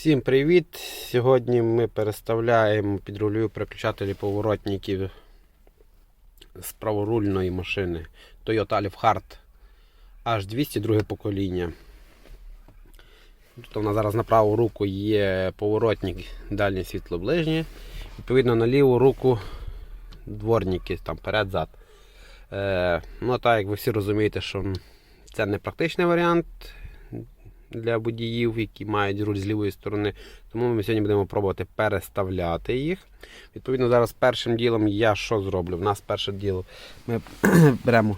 Всім привіт! Сьогодні ми переставляємо під рулю переключателі поворотників з праворульної машини Toyota Alphard H200 друге покоління. Тут у нас зараз на праву руку є поворотник дальнє світло ближнє. Відповідно на ліву руку дворники там перед-зад. Е, ну так як ви всі розумієте, що це не практичний варіант для водіїв, які мають руль з лівої сторони. Тому ми сьогодні будемо пробувати переставляти їх. Відповідно, зараз першим ділом я що зроблю? У нас перше діло ми беремо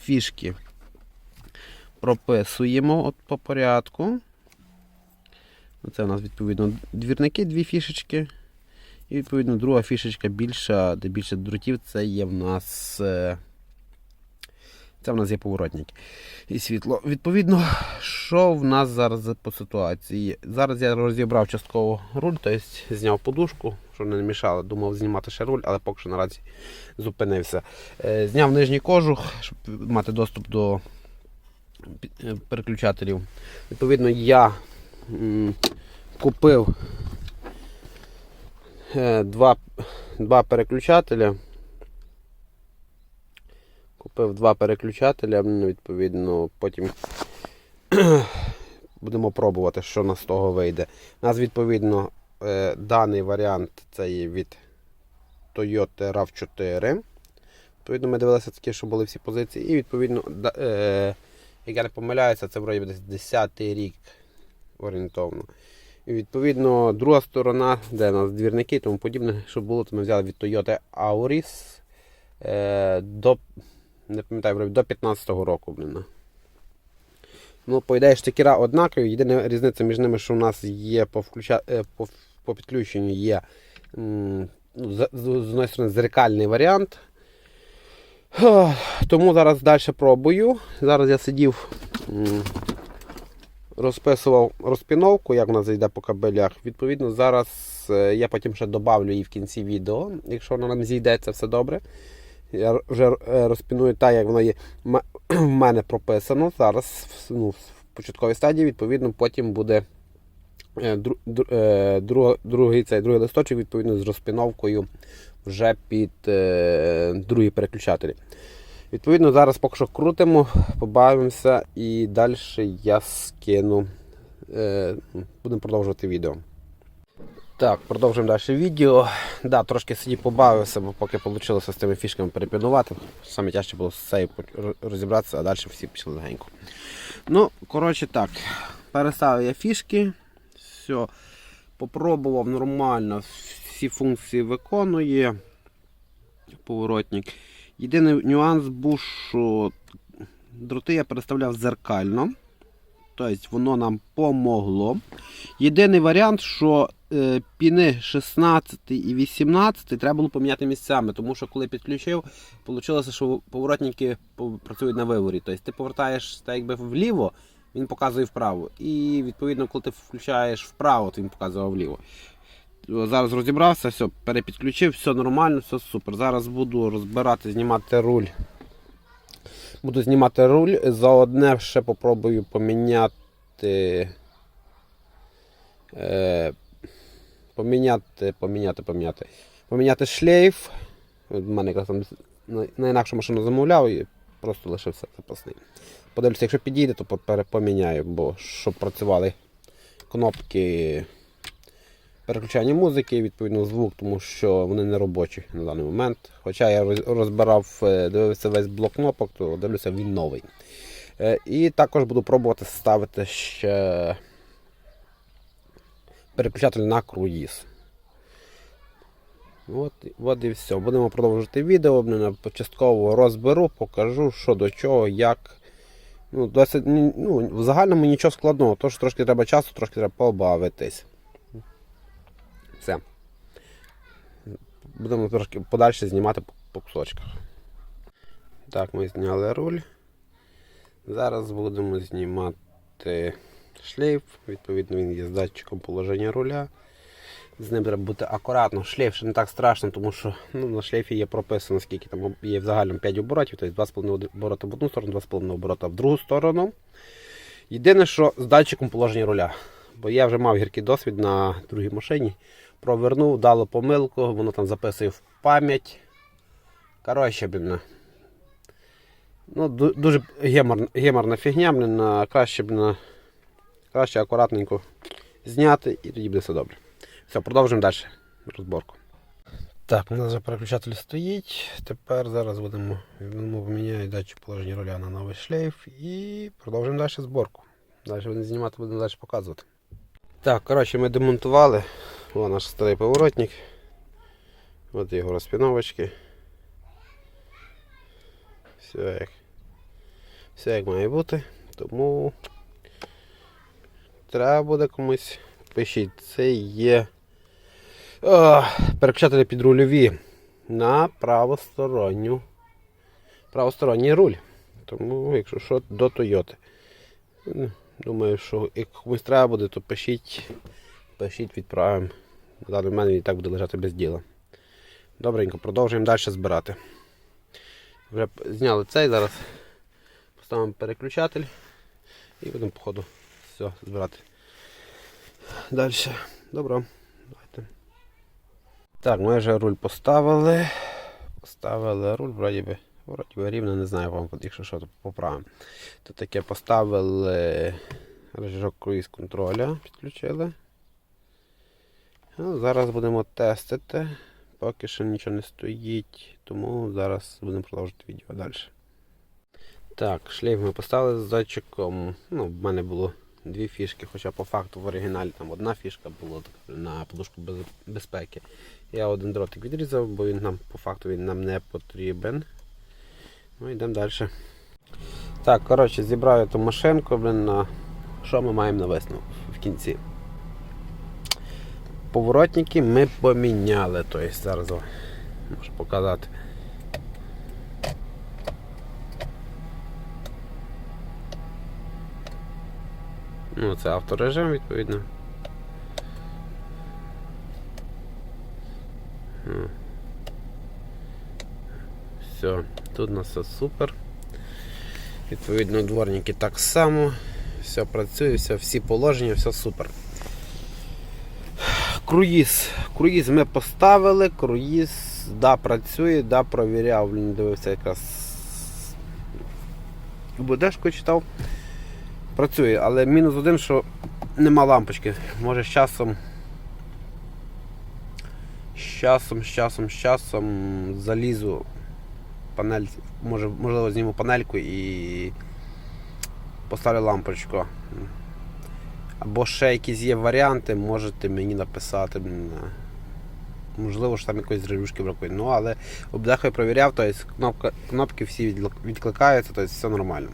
фішки, прописуємо от по порядку. Це у нас відповідно двірники, дві фішечки. І відповідно друга фішечка більша, де більше дротів, це є в нас. Це в нас є поворотник і світло. Відповідно, що в нас зараз по ситуації? Зараз я розібрав частково руль, тобто зняв подушку, щоб не мішало. Думав знімати ще руль, але поки що наразі зупинився. Е, Зняв нижній кожух, щоб мати доступ до е, переключателів. Відповідно, я купив е, два, два переключателя. Купив два переключателя, відповідно, потім будемо пробувати, що нас з того вийде. У нас, відповідно, е, даний варіант це є від Toyota RAV4. Відповідно, ми дивилися такі, що були всі позиції. І відповідно, е, як я не помиляюся, це вроді десь 10 рік орієнтовно. І відповідно, друга сторона, де у нас двірники і тому подібне, що було, то ми взяли від Toyota Auris е, до не пам'ятаю, до 15-го року, блін. Ну, по ідеї, штикера однакові. Єдина різниця між ними, що у нас є по, включа... е, по, по підключенню є ну, з, одної сторони зеркальний варіант. Тому зараз далі пробую. Зараз я сидів, розписував розпіновку, як вона зайде по кабелях. Відповідно, зараз е, я потім ще добавлю її в кінці відео, якщо вона нам зійде, це все добре. Я вже е, розпіную так, як воно є в мене прописано. Зараз ну, в початковій стадії, відповідно, потім буде е, дру- дру- е, друг- другий, цей, другий листочок відповідно з розпіновкою вже під е, другі переключателі. Відповідно, зараз поки що крутимо, побавимося і далі я скину. Е, будемо продовжувати відео. Так, продовжуємо далі відео. Да, трошки сидів побавився, бо поки вийшло з тими фішками перепінувати. Саме тяжче було з цією розібратися, а далі всі пішли легенько. Ну, коротше так, переставив я фішки. Все, попробував нормально, всі функції виконує. Поворотник. Єдиний нюанс був, що дроти я переставляв зеркально. Тобто воно нам помогло. Єдиний варіант, що піни 16 і 18 треба було поміняти місцями, тому що коли підключив, вийшло, що поворотники працюють на виворі. Тобто ти повертаєш так якби вліво, він показує вправо. І відповідно, коли ти включаєш вправо, то він показує вліво. Зараз розібрався, все, перепідключив, все нормально, все супер. Зараз буду розбирати, знімати руль. Буду знімати руль. За одне ще попробую поміняти. Поміняти, поміняти, поміняти. Поміняти шлейф. В мене якраз там на, на інакшу машину замовляв і просто лишився запасний. Подивлюся, якщо підійде, то поміняю, бо щоб працювали кнопки переключання музики, відповідно звук, тому що вони не робочі на даний момент. Хоча я розбирав, е, дивився весь блок кнопок, то дивлюся, він новий. Е, І також буду пробувати ставити ще переключатель на круїз. От, от і все. Будемо продовжувати відео. блін, Частково розберу, покажу, що до чого, як. Ну, досить, ну, в загальному нічого складного, тож трошки треба часу, трошки треба побавитись. Все. Будемо трошки подальше знімати по кусочках. Так, ми зняли руль. Зараз будемо знімати шлейф. Відповідно, він є з датчиком положення руля. З ним треба бути акуратно. Шлейф ще не так страшно, тому що ну, на шлейфі є прописано, скільки там є в загальному 5 оборотів, тобто 2,5 оборота в одну сторону, 2,5 оборота в другу сторону. Єдине, що з датчиком положення руля. Бо я вже мав гіркий досвід на другій машині. Провернув, дало помилку, воно там записує в пам'ять. Коротше, блін. Ну, дуже гемор, геморна фігня, блін, краще, блін, краще акуратненько зняти і тоді буде все добре. Все, продовжуємо далі розборку. Так, у нас вже переключатель стоїть. Тепер зараз будемо візьмемо, поміняю датчик положення руля на новий шлейф і продовжуємо далі зборку. Далі будемо знімати, будемо далі показувати. Так, коротше, ми демонтували. О, наш старий поворотник. От його розпіновочки. Все як, все як має бути. Тому треба буде комусь пишіть. Це є о, переключателі підрульові на правосторонню. Правосторонній руль. Тому, якщо що, до Тойоти. Думаю, що як комусь треба буде, то пишіть, пишіть, відправимо. На даний момент і так буде лежати без діла. Добренько, продовжуємо далі збирати. Вже зняли цей, зараз поставимо переключатель і будемо по ходу все збирати. Далі. Добро. Давайте. Так, ми вже руль поставили. Поставили руль, вроді би, вроді би рівно, не знаю вам, якщо що, то поправимо. Тут таке поставили режок круїз контроля, підключили. Ну, зараз будемо тестити. Поки що нічого не стоїть, тому зараз будемо продовжувати відео далі. Так, шлейф ми поставили з датчиком. Ну, в мене було дві фішки, хоча по факту в оригіналі там одна фішка була на подушку без- безпеки. Я один дротик відрізав, бо він нам по факту він нам не потрібен. Ну, йдемо далі. Так, коротше, зібрав я ту машинку, блин, що ми маємо на висновок в кінці. Поворотники ми поміняли, тобто зараз можу показати. Ну, це авторежим, відповідно. Все, тут у нас все супер. Відповідно, дворники так само. Все працює, все, всі положення, все супер. Круїз. Круїз ми поставили, круїз да, працює, да, провіряв, дивився якраз УБДшку читав. Працює, але мінус один, що нема лампочки. Може з часом. З часом, з часом, з часом залізу панель, може, можливо, зніму панельку і поставлю лампочку. Або ще якісь є варіанти, можете мені написати. Можливо, що там якоїсь релюшки бракує. Ну, але обдехаю провіряв, тобто кнопка, кнопки всі відкликаються, тобто все нормально.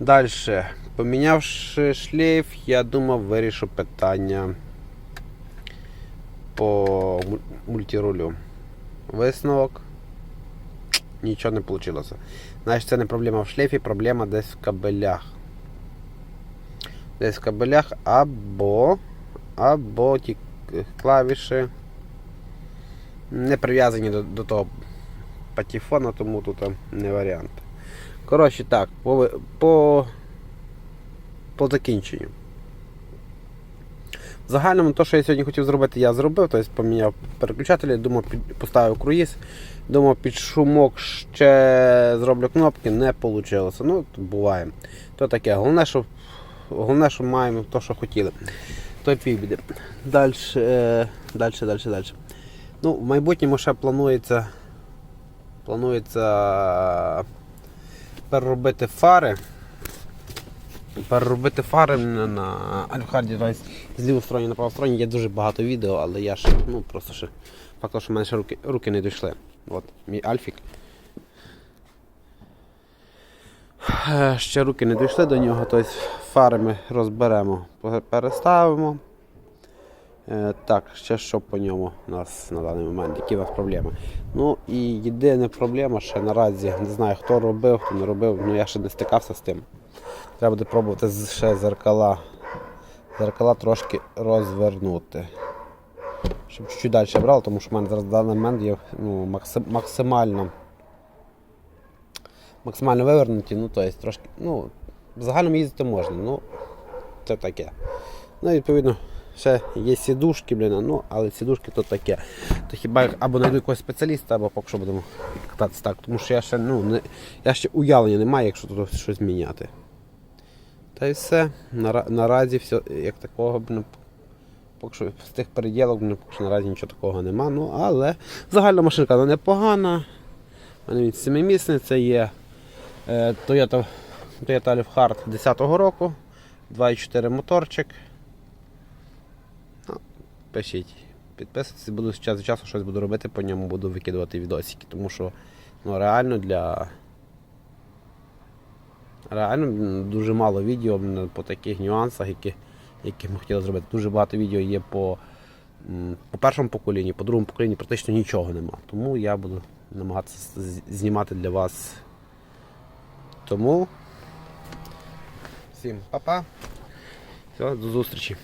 Далі, помінявши шлейф, я думав, вирішу питання по мультирулю. Висновок. Нічого не вийшло. Значить, це не проблема в шлейфі, проблема десь в кабелях. Десь в кабелях або, або ті клавіші не прив'язані до, до того патефона, тому тут не варіант. Коротше, так, по, по, по закінченню. В загальному, то, що я сьогодні хотів зробити, я зробив, тобто поміняв переключателі, думав, поставив круїз, думав, під шумок ще зроблю кнопки, не вийшло. Ну, буває. То таке. Головне, що, головне, що маємо те, що хотіли. То піде. Далі, далі, далі, далі. Ну, в майбутньому ще планується, планується переробити фари. Переробити фари на, Альфхарді з лівої сторони на правій стороні є дуже багато відео, але я ще, ну просто ще факт, що в мене ще руки, руки не дійшли. От, мій Альфік. Е, Ще руки не дійшли до нього, тобто фари ми розберемо, переставимо. Е, Так, ще що по ньому у нас на даний момент, які у нас проблеми. Ну і єдина проблема ще наразі, не знаю хто робив, хто не робив, ну я ще не стикався з тим. Треба буде пробувати ще зеркала. Зеркала трошки розвернути. Щоб чуть-чуть далі брав, тому що в мене зараз в даний момент є ну, максимально максимально вивернуті, ну то трошки, ну, в їздити можна, ну це таке. Ну, відповідно, ще є сідушки, блін, ну, але сідушки то таке. То хіба або знайду якогось спеціаліста, або поки що будемо кататися так. Тому що я ще, ну, не, я ще уявлення не маю, якщо тут щось міняти. Та й все. Нара- наразі все як такого, блін, поки що з тих переділок, блін, поки що наразі нічого такого нема. Ну, але загальна машинка вона непогана. У мене він семимісний, це є е, Toyota, Toyota Alphard 10-го року, 2.4 моторчик. Пишіть, підписуйтесь, буду з час до часу щось буду робити, по ньому буду викидувати відосики, тому що ну, реально для. Реально дуже мало відео по таких нюансах, які, які ми хотіли зробити. Дуже багато відео є по, по першому поколінні, по другому поколінні практично нічого нема. Тому я буду намагатися знімати для вас. Тому всім па-па. Все, до зустрічі.